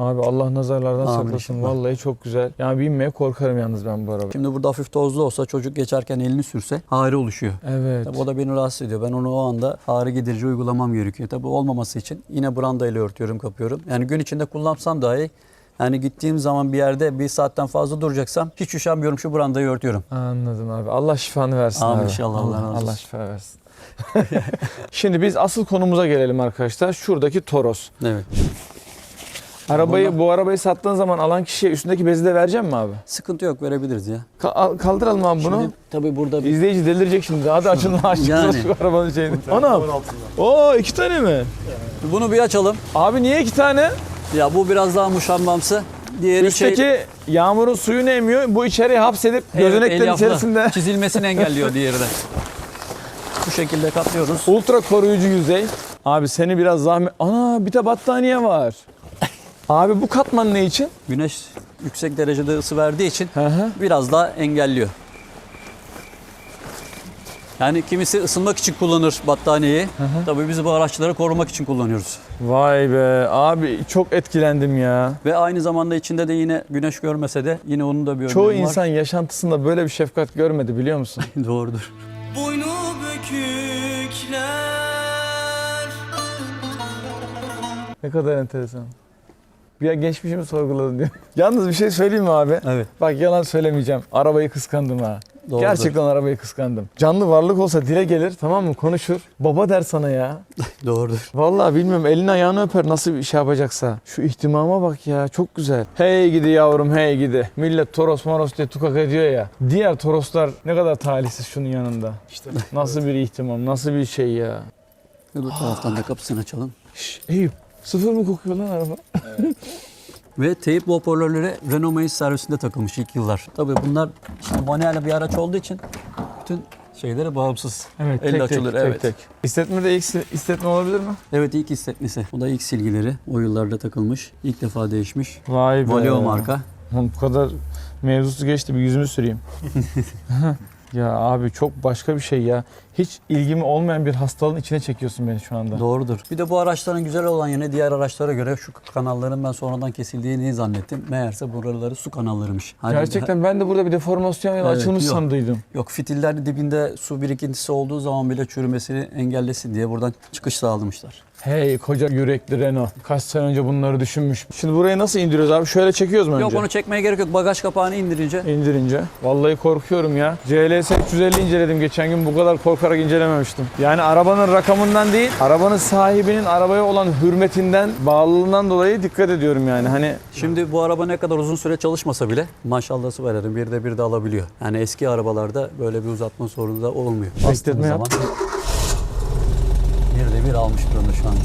Abi Allah nazarlardan Amin saklasın. Vallahi çok güzel. Yani binmeye korkarım yalnız ben bu araba. Şimdi burada hafif tozlu olsa çocuk geçerken elini sürse ağrı oluşuyor. Evet. Tabii o da beni rahatsız ediyor. Ben onu o anda ağrı giderici uygulamam gerekiyor. Tabii olmaması için yine branda ile örtüyorum, kapıyorum. Yani gün içinde kullansam dahi yani gittiğim zaman bir yerde bir saatten fazla duracaksam hiç üşenmiyorum şu brandayı örtüyorum. Anladım abi. Allah şifanı versin Amin abi. inşallah, Allah olsun. Allah şifa versin. Şimdi biz asıl konumuza gelelim arkadaşlar. Şuradaki Toros. Evet. Arabayı Bunlar- bu arabayı sattığın zaman alan kişiye üstündeki bezi de vereceğim mi abi? Sıkıntı yok verebiliriz ya. Ka- al- kaldıralım abi bunu. Şimdi tabii burada bir İzleyici delirecek şimdi. Hadi açın lan açın Yani. şu arabanın şeyini. Anam. Oo iki tane mi? bunu bir açalım. Abi niye iki tane? Ya bu biraz daha muşambamsı. Diğeri Üstteki şey yağmurun suyunu emiyor. Bu içeriye hapsedip Evet, gözeneklerin içerisinde çizilmesini engelliyor diğeri de. Bu şekilde katlıyoruz. ultra koruyucu yüzey. Abi seni biraz zahmet... Ana bir de battaniye var. Abi bu katman ne için? Güneş yüksek derecede ısı verdiği için Hı hı. biraz daha engelliyor. Yani kimisi ısınmak için kullanır battaniyeyi. Tabii biz bu araçları korumak için kullanıyoruz. Vay be abi çok etkilendim ya. Ve aynı zamanda içinde de yine güneş görmese de yine onun da bir önemi Çoğu var. insan yaşantısında böyle bir şefkat görmedi biliyor musun? Doğrudur. Boynu bükükler Ne kadar enteresan. Ya geçmişimi sorguladın diyor. Yalnız bir şey söyleyeyim mi abi? Evet. Bak yalan söylemeyeceğim. Arabayı kıskandım ha. Doğrudur. Gerçekten arabayı kıskandım. Canlı varlık olsa dile gelir tamam mı konuşur. Baba der sana ya. Doğrudur. Vallahi bilmiyorum elini ayağını öper nasıl bir şey yapacaksa. Şu ihtimama bak ya çok güzel. Hey gidi yavrum hey gidi. Millet Toros Moros diye tukak ediyor ya. Diğer Toroslar ne kadar talihsiz şunun yanında. İşte nasıl bir ihtimam nasıl bir şey ya. Bu taraftan da kapısını açalım. Şş, Eyüp sıfır mı kokuyor lan araba? Ve teyip hoparlörleri Renault Maze servisinde takılmış ilk yıllar. Tabii bunlar işte manuel bir araç olduğu için bütün şeyleri bağımsız. Evet Elle açılır, evet. tek. İstetme de ilk istetme olabilir mi? Evet ilk hissetmesi. Bu da ilk silgileri. O yıllarda takılmış. İlk defa değişmiş. Vay be. Valeo marka. Lan bu kadar mevzusu geçti bir yüzümü süreyim. ya abi çok başka bir şey ya. Hiç ilgimi olmayan bir hastalığın içine çekiyorsun beni şu anda. Doğrudur. Bir de bu araçların güzel olan yanı diğer araçlara göre şu kanalların ben sonradan kesildiğini zannettim. Meğerse buraları su kanallarıymış. Hani- Gerçekten ben de burada bir deformasyon Evet, açılmış yok. sandıydım. Yok fitillerin dibinde su birikintisi olduğu zaman bile çürümesini engellesin diye buradan çıkış sağlamışlar. Hey koca yürekli Renault. Kaç sene önce bunları düşünmüş. Şimdi burayı nasıl indiriyoruz abi? Şöyle çekiyoruz mu önce? Yok onu çekmeye gerek yok. Bagaj kapağını indirince İndirince. Vallahi korkuyorum ya. CLS 350 inceledim geçen gün. Bu kadar korkarak incelememiştim. Yani arabanın rakamından değil, arabanın sahibinin arabaya olan hürmetinden, bağlılığından dolayı dikkat ediyorum yani. Hani Şimdi bu araba ne kadar uzun süre çalışmasa bile maşallahı verelim bir de bir de alabiliyor. Yani eski arabalarda böyle bir uzatma sorunu da olmuyor. Bekletme yap. zaman almış durumda şu anda.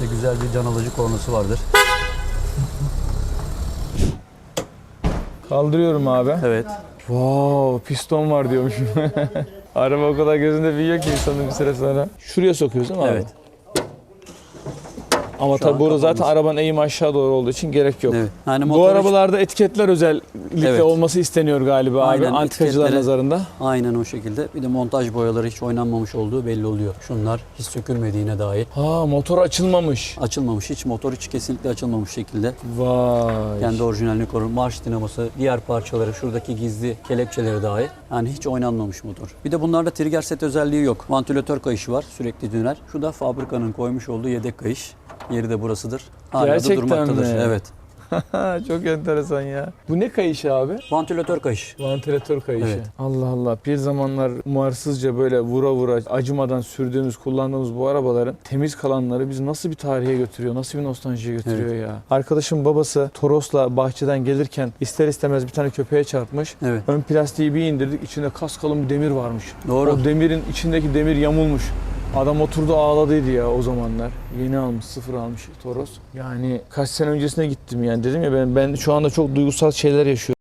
Ve güzel bir can alıcı kornası vardır. kaldırıyorum abi. Evet. Wow, piston var diyormuşum. Araba o kadar gözünde büyüyor ki insanın bir süre sonra. Şuraya sokuyoruz değil mi abi? Ama Şu tabii burada zaten kapanmış. arabanın eğimi aşağı doğru olduğu için gerek yok. Evet. Yani Bu motor arabalarda etiketler özellikle Evet. olması isteniyor galiba abi Aynen, antikacılar etiketleri- nazarında. aynen o şekilde. Bir de montaj boyaları hiç oynanmamış olduğu belli oluyor. Şunlar hiç sökülmediğine dair. Ha motor açılmamış. Açılmamış, hiç motor hiç kesinlikle açılmamış şekilde. Vay. Kendi orijinalini korur. Marş dinamosu, diğer parçaları, şuradaki gizli kelepçeleri dahil. Yani hiç oynanmamış motor. Bir de bunlarda trigger set özelliği yok. Vantilatör kayışı var, sürekli döner. Şu da fabrikanın koymuş olduğu yedek kayış. Yeri de burasıdır. Hala Gerçekten da durmaktadır. mi? Evet. Çok enteresan ya. Bu ne kayışı abi? Vantilatör kayış. Vantilatör kayışı. Evet. Allah Allah. Bir zamanlar umarsızca böyle vura vura acımadan sürdüğümüz, kullandığımız bu arabaların temiz kalanları bizi nasıl bir tarihe götürüyor, nasıl bir nostaljiye götürüyor ya. Arkadaşım babası Toros'la bahçeden gelirken ister istemez bir tane köpeğe çarpmış. Evet. Ön plastiği bir indirdik, içinde kas kalın bir demir varmış. Doğru. O demirin içindeki demir yamulmuş. Adam oturdu ağladıydı ya o zamanlar. Yeni almış, sıfır almış Toros. Yani kaç sene öncesine gittim yani dedim ya ben ben şu anda çok duygusal şeyler yaşıyorum.